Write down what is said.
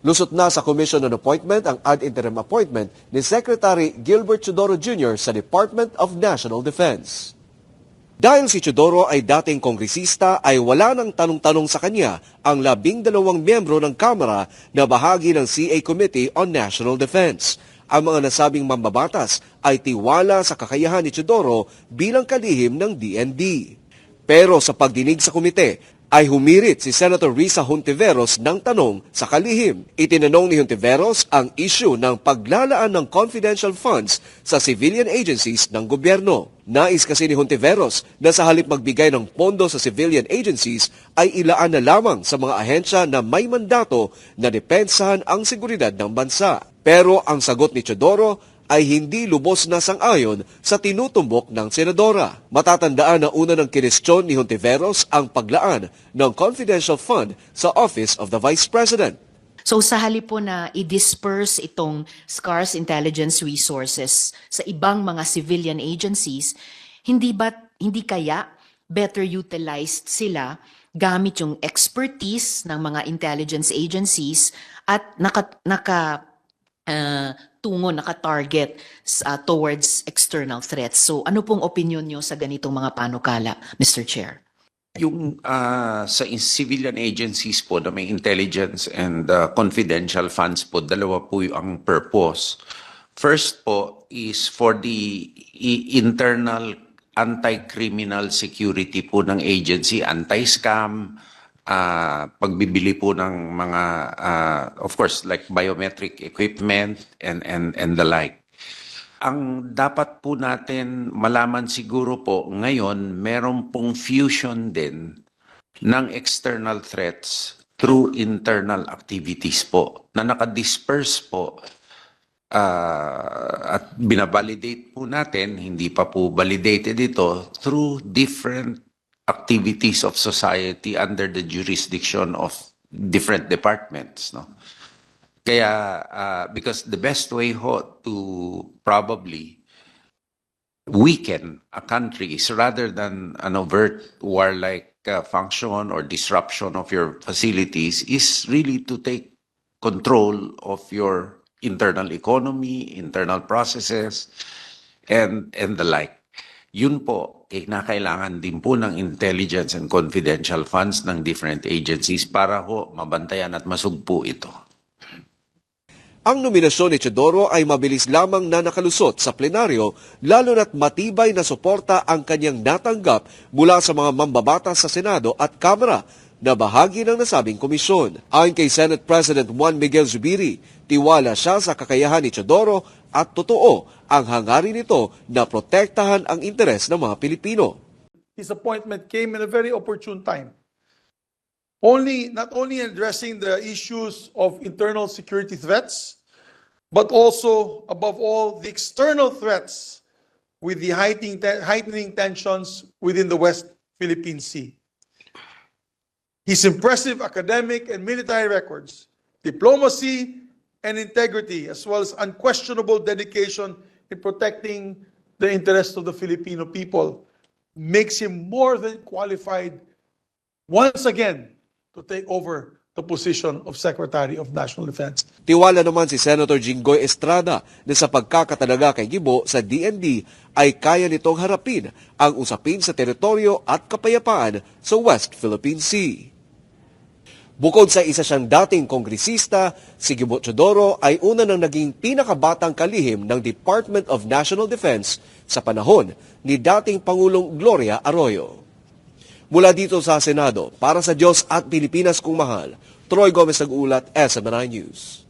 Lusot na sa Commission on Appointment ang ad interim appointment ni Secretary Gilbert Chodoro Jr. sa Department of National Defense. Dahil si Chodoro ay dating kongresista ay wala nang tanong-tanong sa kanya ang labing dalawang miyembro ng Kamara na bahagi ng CA Committee on National Defense. Ang mga nasabing mambabatas ay tiwala sa kakayahan ni Chodoro bilang kalihim ng DND. Pero sa pagdinig sa komite, ay humirit si Senator Risa Hontiveros ng tanong sa kalihim. Itinanong ni Hontiveros ang issue ng paglalaan ng confidential funds sa civilian agencies ng gobyerno. Nais kasi ni Hontiveros na sa halip magbigay ng pondo sa civilian agencies ay ilaan na lamang sa mga ahensya na may mandato na depensahan ang seguridad ng bansa. Pero ang sagot ni Chodoro ay hindi lubos na sang-ayon sa tinutumbok ng senadora. Matatandaan na una ng kinestyon ni Hontiveros ang paglaan ng confidential fund sa Office of the Vice President. So sa halip po na i-disperse itong scarce intelligence resources sa ibang mga civilian agencies, hindi ba hindi kaya better utilized sila gamit yung expertise ng mga intelligence agencies at naka naka uh, tungo naka-target sa- towards external threats. So ano pong opinion nyo sa ganitong mga panukala, Mr. Chair? Yung ah, sa civilian agencies po na may intelligence and ah, confidential funds po, dalawa po yung ang purpose. First po is for the internal anti-criminal security po ng agency, anti-scam, ah, pagbibili po ng mga, ah, of course, like biometric equipment and, and, and the like. Ang dapat po natin malaman siguro po ngayon, meron pong fusion din ng external threats through internal activities po na nakadisperse po ah, at binabalidate po natin, hindi pa po validated ito, through different activities of society under the jurisdiction of different departments. No? Kaya, uh, because the best way ho to probably weaken a country is rather than an overt warlike uh, function or disruption of your facilities is really to take control of your internal economy, internal processes, and, and the like. Yun po, kinakailangan din po ng intelligence and confidential funds ng different agencies para ho mabantayan at masugpo ito. Ang nominasyon ni Chodoro ay mabilis lamang na nakalusot sa plenaryo lalo na't matibay na suporta ang kanyang natanggap mula sa mga mambabata sa Senado at Kamara na bahagi ng nasabing komisyon. Ayon kay Senate President Juan Miguel Zubiri, tiwala siya sa kakayahan ni Chodoro at totoo ang hangarin nito na protektahan ang interes ng mga Pilipino. his appointment came in a very opportune time. Only, not only addressing the issues of internal security threats, but also, above all, the external threats with the heightening, heightening tensions within the West Philippine Sea. His impressive academic and military records, diplomacy and integrity, as well as unquestionable dedication in protecting the interests of the Filipino people, makes him more than qualified once again to take over the position of Secretary of National Defense. Tiwala naman si Senator Jinggoy Estrada na sa pagkakatalaga kay Gibo sa DND ay kaya nitong harapin ang usapin sa teritoryo at kapayapaan sa West Philippine Sea. Bukod sa isa siyang dating kongresista, si Gibo Chodoro ay una ng naging pinakabatang kalihim ng Department of National Defense sa panahon ni dating Pangulong Gloria Arroyo. Mula dito sa Senado, para sa Diyos at Pilipinas kung mahal, Troy Gomez nag-ulat, SMNI News.